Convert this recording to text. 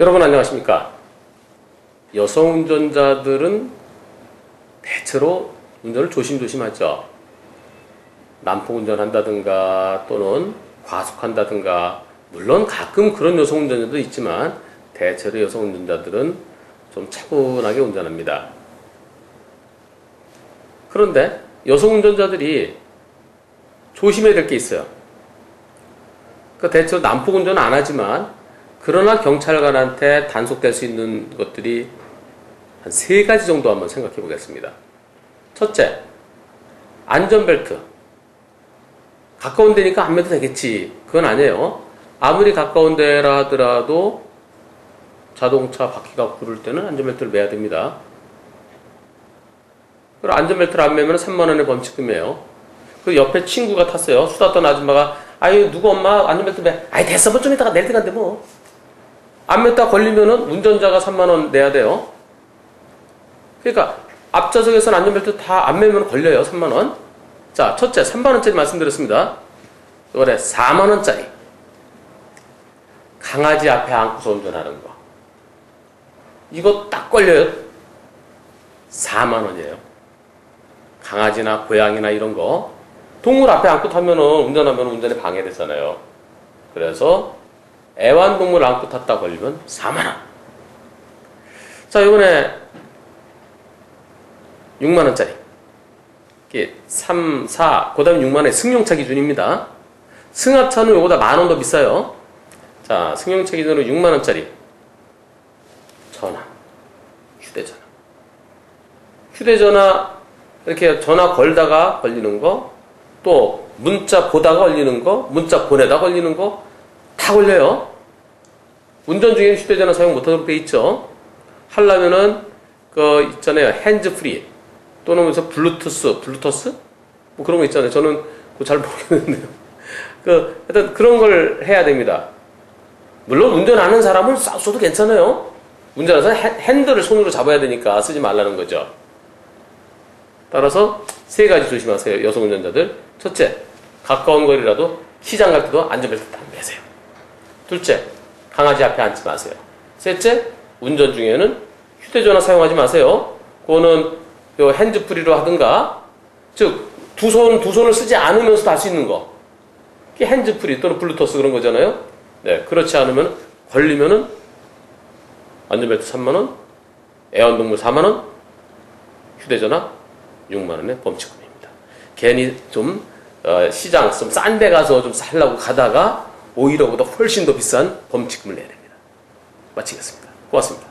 여러분 안녕하십니까? 여성 운전자들은 대체로 운전을 조심조심하죠. 난폭 운전한다든가 또는 과속한다든가 물론 가끔 그런 여성 운전자도 있지만 대체로 여성 운전자들은 좀 차분하게 운전합니다. 그런데 여성 운전자들이 조심해야 될 게 있어요. 그 대체로 난폭 운전 안 하지만 그러나 경찰관한테 단속될 수 있는 것들이 한 세 가지 정도 한번 생각해 보겠습니다. 첫째, 안전벨트. 가까운 데니까 안 매도 되겠지. 그건 아니에요. 아무리 가까운 데라 하더라도 자동차 바퀴가 구를 때는 안전벨트를 매야 됩니다. 그리고 안전벨트를 안 매면 3만원의 범칙금이에요. 그 옆에 친구가 탔어요. 수다 떠는 아줌마가, 아유, 누구 엄마 안전벨트 매. 아이, 됐어. 뭐 좀 이따가 낼 때간데 뭐. 안 맸다 걸리면은 운전자가 3만원 내야 돼요. 그러니까 앞좌석에서는 안전벨트 다 안 매면 걸려요. 3만원. 자, 첫째, 3만원짜리 말씀드렸습니다. 이번에 4만원짜리. 강아지 앞에 안고서 운전하는 거. 이거 딱 걸려요. 4만원이에요. 강아지나 고양이나 이런 거. 동물 앞에 안고 타면은 운전하면 운전에 방해되잖아요. 그래서 애완동물 안고 탔다 걸리면 4만원. 자, 이번에 6만원짜리. 이게 3, 4, 그 다음에 6만원의 승용차 기준입니다. 승합차는 요거보다 만 원 더 비싸요. 자, 승용차 기준으로 6만원짜리. 전화. 휴대전화. 휴대전화, 이렇게 전화 걸다가 걸리는 거, 또 문자 보다가 걸리는 거, 문자 보내다 걸리는 거, 다 걸려요. 운전 중에 휴대전화 사용 못하도록 돼 있죠. 하려면은 그 있잖아요. 핸즈 프리 또는 무슨 블루투스, 블루투스 뭐 그런 거 있잖아요. 저는 잘 모르겠는데요. 그 하여튼 그런 걸 해야 됩니다. 물론 운전하는 사람은 써도 괜찮아요. 운전해서 핸들을 손으로 잡아야 되니까 쓰지 말라는 거죠. 따라서 세 가지 조심하세요. 여성 운전자들. 첫째, 가까운 거리라도 시장 갈 때도 안전벨트 딱 매세요. 둘째, 강아지 앞에 앉지 마세요. 셋째, 운전 중에는 휴대전화 사용하지 마세요. 그거는 요 핸즈프리로 하든가, 즉, 두 손, 두 손을 쓰지 않으면서도 할 수 있는 거. 그게 핸즈프리 또는 블루투스 그런 거잖아요. 네, 그렇지 않으면, 걸리면은, 안전벨트 3만원, 애완동물 4만원, 휴대전화 6만원의 범칙금입니다. 괜히 좀, 어, 시장 좀 싼 데 가서 좀 살라고 가다가 오히려 보다 훨씬 더 비싼 범칙금을 내야 됩니다. 마치겠습니다. 고맙습니다.